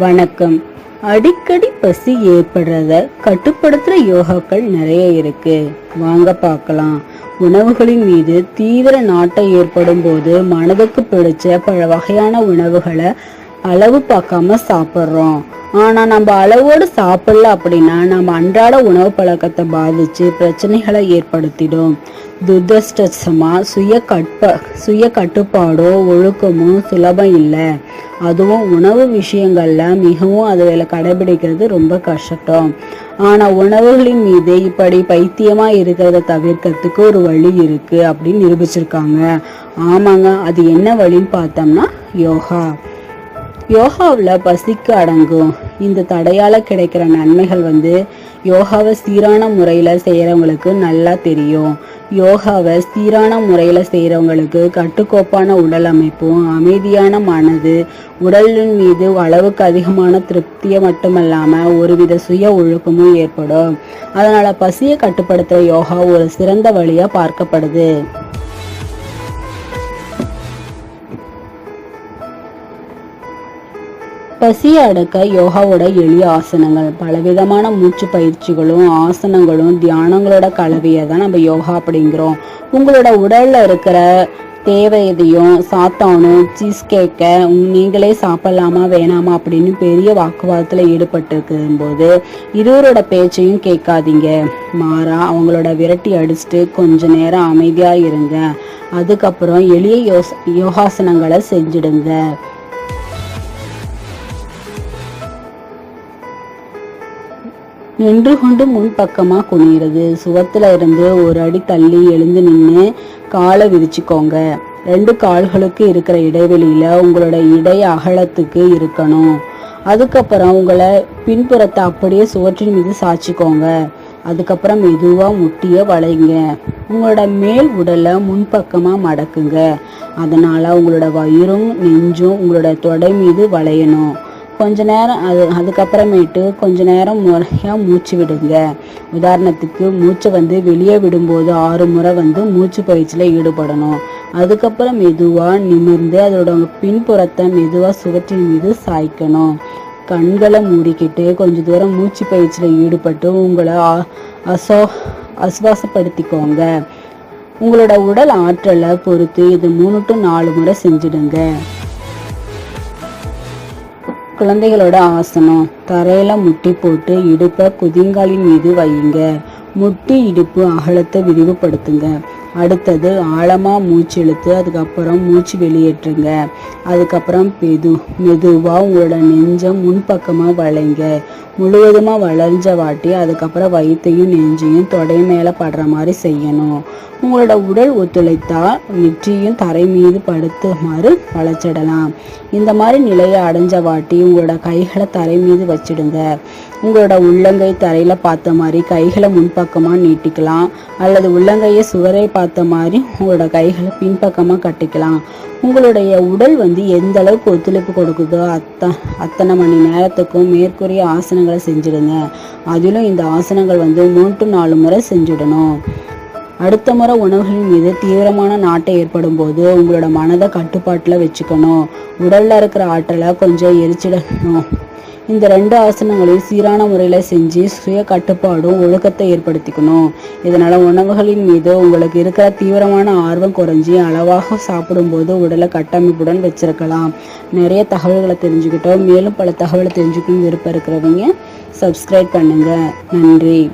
வணக்கம். அடிக்கடி பசி ஏற்படுறத கட்டுப்படுத்துற யோகாக்கள் நிறைய இருக்கு. வாங்க பார்க்கலாம். உணவுகளின் மீது தீவிர நாட்டம் ஏற்படும் போது மனதுக்கு பிடிச்ச பல வகையான உணவுகளை அளவு பார்க்காம சாப்பிட்றோம். ஆனா நம்ம அளவோடு சாப்பிடல அப்படின்னா நம்ம அன்றாட உணவு பழக்கத்தை பாதிச்சு பிரச்சனைகளை ஏற்படுத்திடும். துரதிருஷ்டமா சுய கட்ப சுய கட்டுப்பாடோ ஒழுக்கமும் சுலபம் இல்லை. அதுவும் உணவு விஷயங்கள்ல மிகவும் அதில் கடைபிடிக்கிறது ரொம்ப கஷ்டம். ஆனால் உணவுகளின் மீது இப்படி பைத்தியமாக இருக்கிறத தவிர்க்கிறதுக்கு ஒரு வழி இருக்குது அப்படின்னு நிரூபிச்சிருக்காங்க. ஆமாங்க அது என்ன வழின்னு பார்த்தோம்னா யோகா. யோகாவில் பசிக்கு அடங்கும். இந்த தடையால் கிடைக்கிற நன்மைகள் வந்து யோகாவை சீரான முறையில் செய்கிறவங்களுக்கு நல்லா தெரியும். யோகாவை சீரான முறையில் செய்கிறவங்களுக்கு கட்டுக்கோப்பான உடல் அமைப்பும் அமைதியான மனது உடலின் மீது அளவுக்கு அதிகமான திருப்தியை மட்டுமல்லாமல் ஒருவித சுய ஒழுக்கமும் ஏற்படும். அதனால் பசியை கட்டுப்படுத்துகிற யோகா ஒரு சிறந்த வழியாக பார்க்கப்படுது. பசியை அடக்க யோகாவோட எளிய ஆசனங்கள். பலவிதமான மூச்சு பயிற்சிகளும் ஆசனங்களும் தியானங்களோட கலவையை தான் நம்ம யோகா அப்படிங்கிறோம். உங்களோட உடல்ல இருக்கிற தேவை எதையும் சாத்தானும் சீஸ் கேக்க நீங்களே சாப்பிடலாமா வேணாமா அப்படின்னு பெரிய வாக்குவாதத்தில் ஈடுபட்டு போது இருவரோட பேச்சையும் கேட்காதீங்க. மாறா அவங்களோட விரட்டி அடிச்சுட்டு கொஞ்ச நேரம் அமைதியாக இருங்க. அதுக்கப்புறம் எளிய யோஸ் யோகாசனங்களை செஞ்சிடுங்க. நின்று கொண்டு முன்பக்கமாக குனிகிறது சுவத்துல இருந்து ஒரு அடி தள்ளி எழுந்து நின்று காலை விரிச்சுக்கோங்க. ரெண்டு கால்களுக்கு இருக்கிற இடைவெளியில உங்களோட இடை அகலத்துக்கு இருக்கணும். அதுக்கப்புறம் உங்களை பின்புறத்தை அப்படியே சுவற்றின் மீது சாய்ச்சிக்கோங்க. அதுக்கப்புறம் மெதுவாக முட்டிய வளைங்க. உங்களோட மேல் உடலை முன்பக்கமாக மடக்குங்க. அதனால் உங்களோட வயிறும் நெஞ்சும் உங்களோட தொடை மீது வளையணும். கொஞ்ச நேரம் அது அதுக்கப்புறமேட்டு கொஞ்ச நேரம் முறையாக மூச்சு விடுங்க. உதாரணத்துக்கு மூச்சை வந்து வெளியே விடும்போது ஆறு முறை வந்து மூச்சு பயிற்சியில் ஈடுபடணும். அதுக்கப்புறம் மெதுவாக நிமிர்ந்து அதோட பின்புறத்தை மெதுவாக சுவற்றின் மீது சாய்க்கணும். கண்களை மூடிக்கிட்டு கொஞ்ச தூரம் மூச்சு பயிற்சியில் ஈடுபட்டு உங்களை அசோ அசுவாசப்படுத்திக்கோங்க. உங்களோட உடல் ஆற்றலை பொறுத்து இது மூணு டு நாலு முறை செஞ்சிடுங்க. குழந்தைகளோட ஆசனம். தரையில முட்டி போட்டு இடுப்பை குதிங்காலின் மீது வையுங்க. முட்டி இடுப்பு அகலத்தை விரிவுபடுத்துங்க. அடுத்தது ஆழமாக மூச்சு இழுத்து அதுக்கப்புறம் மூச்சு வெளியேற்றுங்க. அதுக்கப்புறம் மெது மெதுவாக உங்களோட நெஞ்சம் முன்பக்கமாக வளைங்க. முழுவதுமாக வளைஞ்ச வாட்டி அதுக்கப்புறம் வயிற்றையும் நெஞ்சையும் தொடை மேலே படுற மாதிரி செய்யணும். உங்களோட உடல் ஒத்துழைத்தால் நெற்றியும் தரை மீது படுத்துமாறு வளைச்சிடலாம். இந்த மாதிரி நிலையை அடைஞ்ச வாட்டி உங்களோட கைகளை தரை மீது வச்சிடுங்க. உங்களோட உள்ளங்கை தரையில் பார்த்த மாதிரி கைகளை முன்பக்கமாக நீட்டிக்கலாம். அல்லது உள்ளங்கையை சுவரை பார்த்த மாதிரி உங்களோட கைகளை பின்பக்கமாக கட்டிக்கலாம். உங்களுடைய உடல் வந்து எந்த அளவுக்கு ஒத்துழைப்பு கொடுக்குதோ அத்த அத்தனை மணி நேரத்துக்கும் மேற்கூறிய ஆசனங்களை செஞ்சிடுங்க. அதிலும் இந்த ஆசனங்கள் வந்து மூன்று நாலு முறை செஞ்சுடணும். அடுத்த முறை உணவுகளின் மீது தீவிரமான நாட்டை ஏற்படும் போது உங்களோட மனதை கட்டுப்பாட்டில் வச்சுக்கணும். உடலில் இருக்கிற ஆற்றலை கொஞ்சம் எரிச்சிடணும். இந்த ரெண்டு ஆசனங்களையும் சீரான முறையில் செஞ்சு சுய கட்டுப்பாடும் ஒழுக்கத்தை ஏற்படுத்திக்கணும். இதனால் உணவுகளின் மீது உங்களுக்கு இருக்கிற தீவிரமான ஆர்வம் குறைஞ்சி அளவாக சாப்பிடும்போது உடலை கட்டமைப்புடன் வச்சிருக்கலாம். நிறைய தகவல்களை தெரிஞ்சுக்கிட்டோம். மேலும் பல தகவலை தெரிஞ்சுக்கணும் விருப்பம் இருக்கிறவங்க சப்ஸ்கிரைப் பண்ணுங்கள் நன்றி.